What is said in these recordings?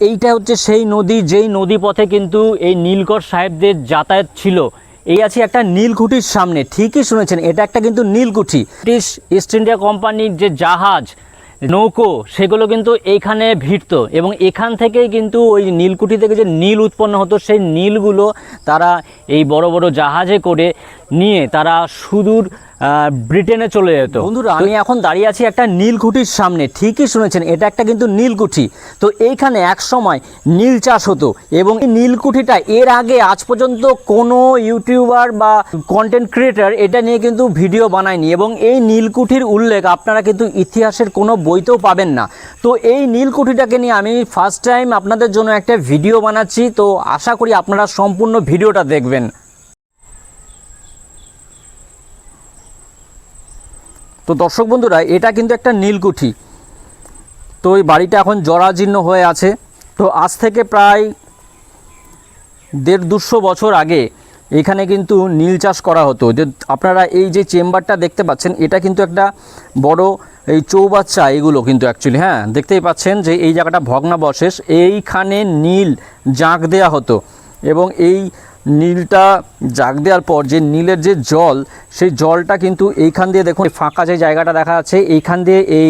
এইটা হচ্ছে সেই নদী, যেই নদী পথে কিন্তু এই নীলকর সাহেবদের যাতায়াত ছিল। এই আছে একটা নীলকুঠির সামনে, ঠিকই শুনেছেন, এটা একটা কিন্তু নীলকুঠি। ব্রিটিশ ইস্ট ইন্ডিয়া কোম্পানির যে জাহাজ, নৌকো, সেগুলো কিন্তু এইখানে ভিড়ত এবং এখান থেকেই কিন্তু ওই নীলকুঠি থেকে যে নীল উৎপন্ন হতো, সেই নীলগুলো তারা এই বড় বড় জাহাজে করে নিয়ে তারা সুদূর ব্রিটেনে চলে যেত। বন্ধুরা আমি এখন দাঁড়িয়ে আছি একটা নীলকুঠির সামনে। ঠিকই শুনেছেন এটা একটা কিন্তু নীলকুঠি। তো এইখানে এক সময় নীল চাষ হতো এবং এই নীলকুঠিটা এর আগে আজ পর্যন্ত কোনো ইউটিউবার বা কন্টেন্ট ক্রিয়েটার এটা নিয়ে কিন্তু ভিডিও বানায়নি এবং এই নীলকুঠির উল্লেখ আপনারা কিন্তু ইতিহাসের কোনো বইতেও পাবেন না। তো এই নীলকুঠিটাকে নিয়ে আমি ফার্স্ট টাইম আপনাদের জন্য একটা ভিডিও বানাচ্ছি। তো আশা করি আপনারা সম্পূর্ণ ভিডিওটা দেখবেন। তো দর্শক বন্ধুরা, এটা কিন্তু একটা নীলকুঠি। তো এই বাড়িটা এখন জরাজীর্ণ হয়ে আছে। তো আজ থেকে প্রায় দেড় দুশো বছর আগে এখানে কিন্তু নীল চাষ করা হতো। যে আপনারা এই যে চেম্বারটা দেখতে পাচ্ছেন, এটা কিন্তু একটা বড় এই চৌবাচ্চা এগুলো কিন্তু অ্যাকচুয়ালি হ্যাঁ দেখতেই পাচ্ছেন যে এই জায়গাটা ভগ্নাবশেষ। এইখানে নীল জাঁক দেয়া হতো এবং এই নীলটা জাগ দেওয়ার পর যে নীলের যে জল, সেই জলটা কিন্তু এইখান দিয়ে দেখুন, ফাঁকা যে জায়গাটা দেখা যাচ্ছে, এইখান দিয়ে এই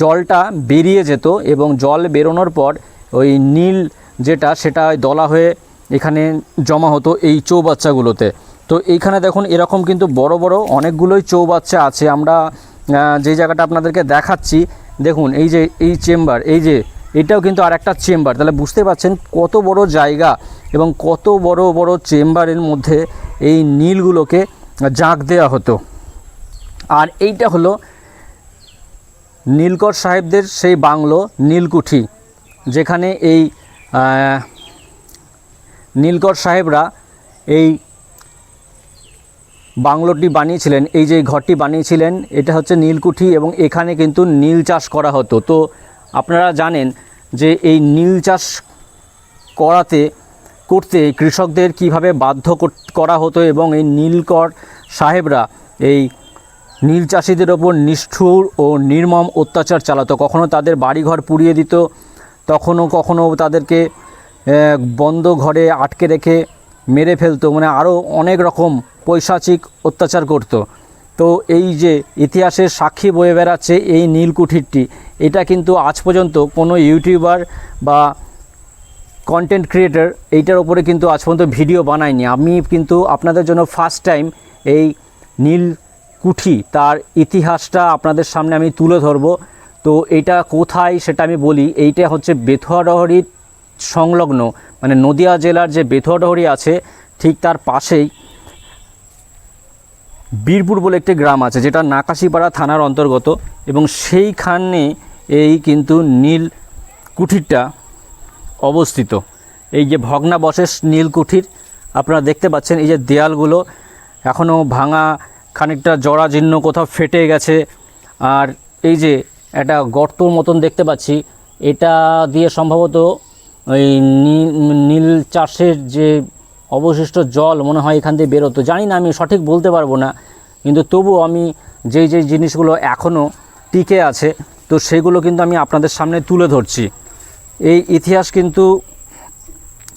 জলটা বেরিয়ে যেত এবং জল বেরোনোর পর ওই নীল যেটা, সেটা দলা হয়ে এখানে জমা হতো এই চৌবাচ্চাগুলোতে। তো এইখানে দেখুন, এরকম কিন্তু বড় বড় অনেকগুলোই চৌবাচ্চা আছে। আমরা যে জায়গাটা আপনাদেরকে দেখাচ্ছি, দেখুন, এই যে, এই চেম্বার, এই যে, এটাও কিন্তু আর একটা চেম্বার। তাহলে বুঝতে পারছেন কত বড় জায়গা। এবং কত বড় বড় চেম্বারের মধ্যে এই নীলগুলোকে জাঁক দেওয়া হতো। আর এইটা হলো নীলকর সাহেবদের সেই বাংলো নীলকুঠি, যেখানে এই নীলকর সাহেবরা এই বাংলোটি বানিয়েছিলেন, এই যে ঘরটি বানিয়েছিলেন, এটা হচ্ছে নীলকুঠি এবং এখানে কিন্তু নীল চাষ করা হতো। তো আপনারা জানেন যে এই নীল চাষ করাতে করতে কৃষকদের কীভাবে বাধ্য করা হতো এবং এই নীলকর সাহেবরা এই নীল চাষিদের ওপর নিষ্ঠুর ও নির্মম অত্যাচার চালাতো। কখনো তাদের বাড়িঘর পুড়িয়ে দিত, তখনও কখনো তাদেরকে বন্ধ ঘরে আটকে রেখে মেরে ফেলতো মানে আরও অনেক রকম পৈশাচিক অত্যাচার করতো। তো এই যে ইতিহাসের সাক্ষী বয়ে বেড়াচ্ছে এই নীলকুঠিরটি, এটা কিন্তু আজ পর্যন্ত কোনো ইউটিউবার বা কন্টেন্ট ক্রিয়েটার এইটার ওপরে কিন্তু আজ পর্যন্ত ভিডিও বানাইনি আমি কিন্তু আপনাদের জন্য ফার্স্ট টাইম এই নীল কুঠি, তার ইতিহাসটা আপনাদের সামনে আমি তুলে ধরবো। তো এটা কোথায় সেটা আমি বলি, এইটা হচ্ছে বেথুয়াডহরির সংলগ্ন মানে নদিয়া জেলার যে বেথুয়াডহরি আছে, ঠিক তার পাশেই বীরপুর বলে একটি গ্রাম আছে, যেটা নাকাশিপাড়া থানার অন্তর্গত। এবং সেইখানে এই কিন্তু নীল কুঠিরটা অবস্থিত। এই যে ভগ্নাবশেষ নীলকুঠির, আপনারা দেখতে পাচ্ছেন এই যে দেয়ালগুলো এখনও ভাঙা, খানিকটা জরাজীর্ণ, কোথাও ফেটে গেছে। আর এই যে একটা গর্তর মতন দেখতে পাচ্ছি, এটা দিয়ে সম্ভবত ওই নীল চাষের যে অবশিষ্ট জল মনে হয় এখান দিয়ে বেরোতো। জানি না আমি সঠিক বলতে পারব না, কিন্তু তবুও আমি যেই যেই জিনিসগুলো এখনও টিকে আছে, তো সেগুলো কিন্তু আমি আপনাদের সামনে তুলে ধরছি। এই ইতিহাস কিন্তু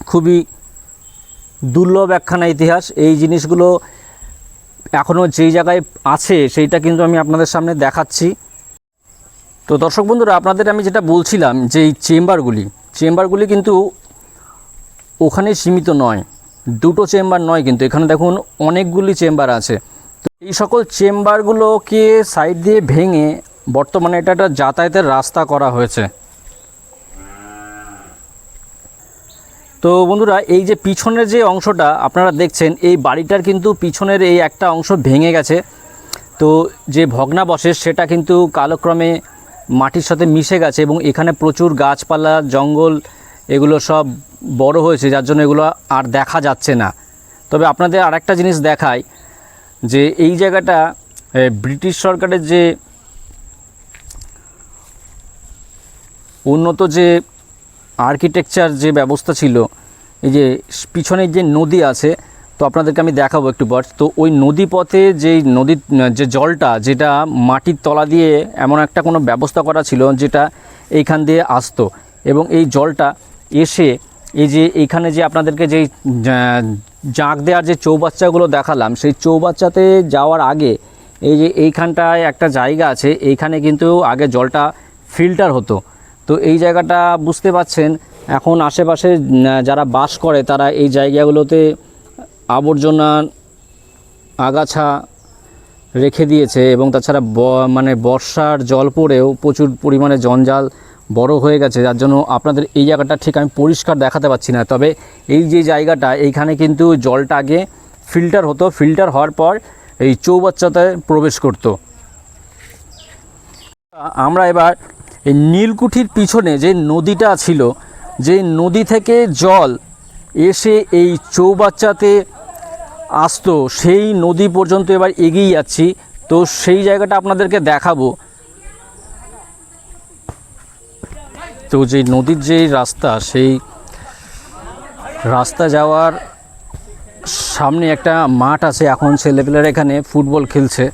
খুবই দুর্লভ একখানা ইতিহাস। এই জিনিসগুলো এখনও যেই জায়গায় আছে, সেইটা কিন্তু আমি আপনাদের সামনে দেখাচ্ছি। তো দর্শক বন্ধুরা, আপনাদের আমি যেটা বলছিলাম যে এই চেম্বারগুলি চেম্বারগুলি কিন্তু ওখানে সীমিত নয়, দুটো চেম্বার নয় কিন্তু। এখানে দেখুন অনেকগুলি চেম্বার আছে। তো এই সকল চেম্বারগুলোকে সাইড দিয়ে ভেঙে বর্তমানে এটা একটা যাতায়াতের রাস্তা করা হয়েছে। তো বন্ধুরা, এই যে পিছনের যে অংশটা, আপনারা দেখছেন, এই বাড়িটার কিন্তু পিছনের এই একটা অংশ ভেঙে গেছে। তো যে ভগ্নাবশেষ, সেটা কিন্তু কালক্রমে মাটির সাথে মিশে গেছে এবং এখানে প্রচুর গাছপালা, জঙ্গল, এগুলো সব বড় হয়েছে, যার জন্য এগুলো আর দেখা যাচ্ছে না। তবে আপনাদের আরেকটা জিনিস দেখায় যে এই জায়গাটা ব্রিটিশ সরকারের যে উন্নত যে আর্কিটেকচার যে ব্যবস্থা ছিল, এই যে পিছনের যে নদী আছে, তো আপনাদেরকে আমি দেখাবো একটু পর তো ওই নদী পথে যেই নদীর যে জলটা, যেটা মাটির তলা দিয়ে এমন একটা কোনো ব্যবস্থা করা ছিল যেটা এইখান দিয়ে আসতো এবং এই জলটা এসে, এই যে এইখানে যে আপনাদেরকে যে জাঁক দেওয়ার যে চৌবাচ্চাগুলো দেখালাম, সেই চৌবাচ্চাতে যাওয়ার আগে এই যে এইখানটায় একটা জায়গা আছে, এইখানে কিন্তু আগে জলটা ফিল্টার হতো। তো এই জায়গাটা বুঝতে পাচ্ছেন, এখন আশেপাশে যারা বাস করে, তারা এই জায়গাগুলোতে আবর্জনা আগাছা রেখে দিয়েছে এবং তাছাড়া ব- মানে বর্ষার জল পড়েও প্রচুর পরিমাণে জঞ্জাল বড় হয়ে গেছে। যার জন্য আপনাদের এই জায়গাটা ঠিক আমি পরিষ্কার দেখাতে পাচ্ছি না। তবে এই যে জায়গাটা, এইখানে কিন্তু জলটা আগে ফিল্টার হতো। ফিল্টার হওয়ার পর এই চৌবাচ্চাতে প্রবেশ করতো। আমরা এবার এই নীলকুঠির পিছনে যে নদীটা ছিল যে নদী থেকে জল এসে এই চৌবাচ্চাতে আসতো, সেই নদী পর্যন্ত এবার এগিয়ে যাচ্ছি। তো সেই জায়গাটা আপনাদেরকে দেখাবো। তো যে নদীর যে রাস্তা, সেই রাস্তা যাওয়ার সামনে একটা মাঠ আছে, এখন ছেলেপেলেরা এখানে ফুটবল খেলছে।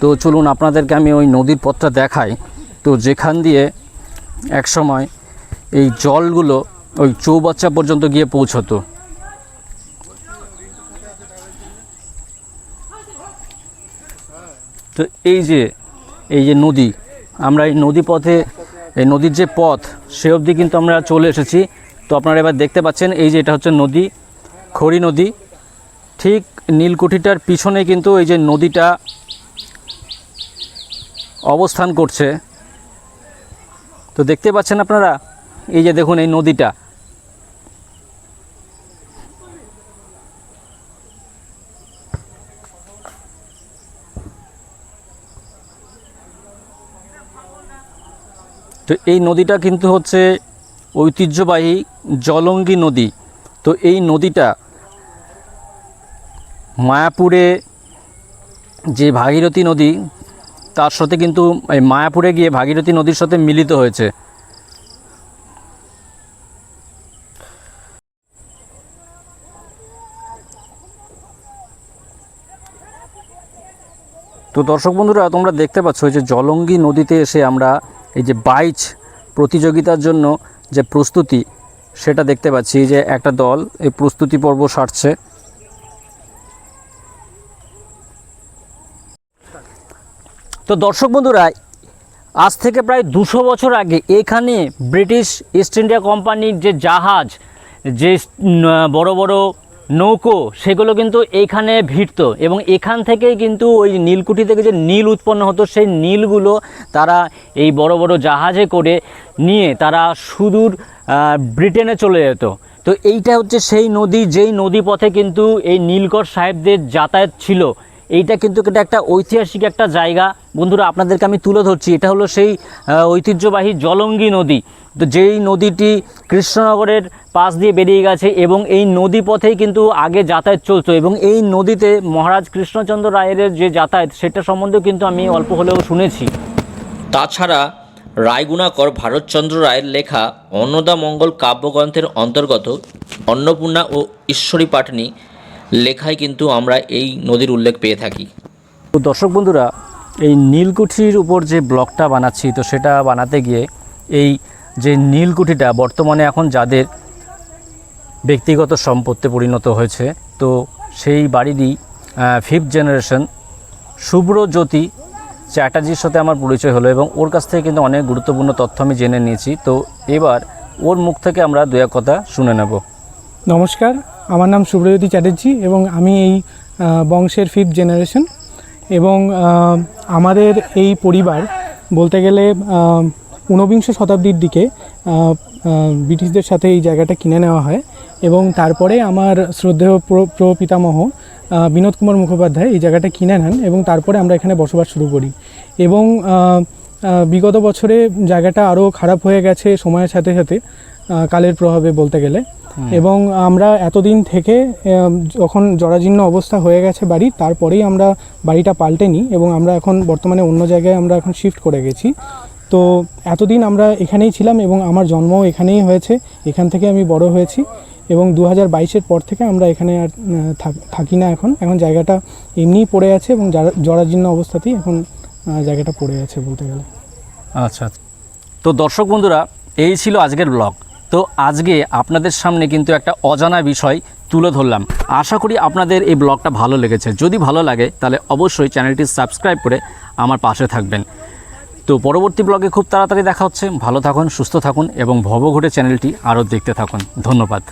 তো চলুন আপনাদেরকে আমি ওই নদীর পথটা দেখাই। তো যেখান দিয়ে একসময় এই জলগুলো ওই চৌবাচ্চা পর্যন্ত গিয়ে পৌঁছতো। তো এই যে এই যে নদী, আমরা এই নদী পথে, এই নদীর যে পথ, সে অবধি কিন্তু আমরা চলে এসেছি। তো আপনারা এবার দেখতে পাচ্ছেন, এই যে এটা হচ্ছে নদী, খড়ি নদী। ঠিক নীলকুঠিটার পিছনে কিন্তু এই যে নদীটা অবস্থান করছে। তো দেখতে পাচ্ছেন আপনারা? এই যে দেখুন, এই নদীটা। তো এই নদীটা কিন্তু হচ্ছে ঐতিহ্যবাহী জলঙ্গি নদী। তো এই নদীটা মায়াপুরে যে ভাগীরথী নদী তার সাথে কিন্তু এই মায়াপুরে গিয়ে ভাগীরথী নদীর সাথে মিলিত হয়েছে। তো দর্শক বন্ধুরা, তোমরা দেখতে পাচ্ছ যে জলঙ্গি নদীতে এসে আমরা এই যে বাইচ প্রতিযোগিতার জন্য যে প্রস্তুতি, সেটা দেখতে পাচ্ছি। যে একটা দল, এই প্রস্তুতি পর্ব সারছে। তো দর্শক বন্ধুরা, আজ থেকে প্রায় দুশো বছর আগে এখানে ব্রিটিশ ইস্ট ইন্ডিয়া কোম্পানির যে জাহাজ, যে বড় বড় নৌকো, সেগুলো কিন্তু এইখানে ভিড়ত এবং এখান থেকেই কিন্তু ওই নীলকুঠি থেকে যে নীল উৎপন্ন হতো, সেই নীলগুলো তারা এই বড় বড় জাহাজে করে নিয়ে তারা সুদূর ব্রিটেনে চলে যেত। তো এইটা হচ্ছে সেই নদী, যেই নদী পথে কিন্তু এই নীলকর সাহেবদের যাতায়াত ছিল। এইটা কিন্তু এটা একটা ঐতিহাসিক একটা জায়গা। বন্ধুরা, আপনাদেরকে আমি তুলে ধরছি। এটা হলো সেই ঐতিহ্যবাহী জলঙ্গি নদী। তো যেই নদীটি কৃষ্ণনগরের পাশ দিয়ে বেরিয়ে গেছে এবং এই নদী পথেই কিন্তু আগে যাতায়াত চলতো এবং এই নদীতে মহারাজ কৃষ্ণচন্দ্র রায়ের যে যাতায়াত, সেটা সম্বন্ধেও কিন্তু আমি অল্প হলেও শুনেছি। তাছাড়া রায়গুণাকর ভারতচন্দ্র রায়ের লেখা অন্নদামঙ্গল কাব্যগ্রন্থের অন্তর্গত অন্নপূর্ণা ও ঈশ্বরী পাটনি লেখায় কিন্তু আমরা এই নদীর উল্লেখ পেয়ে থাকি। তো দর্শক বন্ধুরা এই নীলকুঠির উপর যে ব্লকটা বানাচ্ছি তো সেটা বানাতে গিয়ে এই যে নীলকুঠিটা বর্তমানে এখন যাদের ব্যক্তিগত সম্পত্তি পরিণত হয়েছে তো সেই বাড়িরই ফিফথ জেনারেশন শুভ্রজ্যোতি চ্যাটার্জির সাথে আমার পরিচয় হলো এবং ওর কাছ থেকে কিন্তু অনেক গুরুত্বপূর্ণ তথ্য আমি জেনে নিয়েছি। তো এবার ওর মুখ থেকে আমরা দু এক কথা শুনে নেব। নমস্কার। আমার নাম সুব্রজ্যোতি চ্যাটার্জি এবং আমি এই বংশের ফিফথ জেনারেশন এবং আমাদের এই পরিবার বলতে গেলে ঊনবিংশ শতাব্দীর দিকে ব্রিটিশদের সাথে এই জায়গাটা কিনে নেওয়া হয় এবং তারপরে আমার শ্রদ্ধেয় প্র- প্রপিতামহ আহ, বিনোদ কুমার মুখোপাধ্যায় এই জায়গাটা কিনে নেন এবং তারপরে আমরা এখানে বসবাস শুরু করি এবং বিগত বছরে জায়গাটা আরও খারাপ হয়ে গেছে সময়ের সাথে সাথে কালের প্রভাবে বলতে গেলে। এবং আমরা এতদিন থেকে যখন জরাজীর্ণ অবস্থা হয়ে গেছে বাড়ি তারপরেই আমরা বাড়িটা পাল্টে নিই এবং আমরা এখন বর্তমানে অন্য জায়গায় আমরা এখন শিফট করে গেছি। তো এতদিন আমরা এখানেই ছিলাম এবং আমার জন্মও এখানেই হয়েছে এখান থেকে আমি বড় হয়েছি এবং দু হাজার বাইশের পর থেকে আমরা এখানে আর থাক- না এখন। এখন জায়গাটা এমনিই পড়ে আছে এবং জরাজীর্ণ অবস্থাতেই এখন জায়গাটা পড়ে আছে বলতে গেলে। আচ্ছা। তো দর্শক বন্ধুরা এই ছিল আজকের ব্লগ তো আজকে আপনাদের সামনে কিন্তু একটা অজানা বিষয় তুলে ধরলাম। আশা করি আপনাদের এই ব্লগটা ভালো লেগেছে। যদি ভালো লাগে, তাহলে অবশ্যই চ্যানেলটি সাবস্ক্রাইব করে আমার পাশে থাকবেন। তো পরবর্তী ব্লগে খুব তাড়াতাড়ি দেখা হচ্ছে। ভালো থাকুন, সুস্থ থাকুন এবং ভবঘটে চ্যানেলটি আরও দেখতে থাকুন। ধন্যবাদ।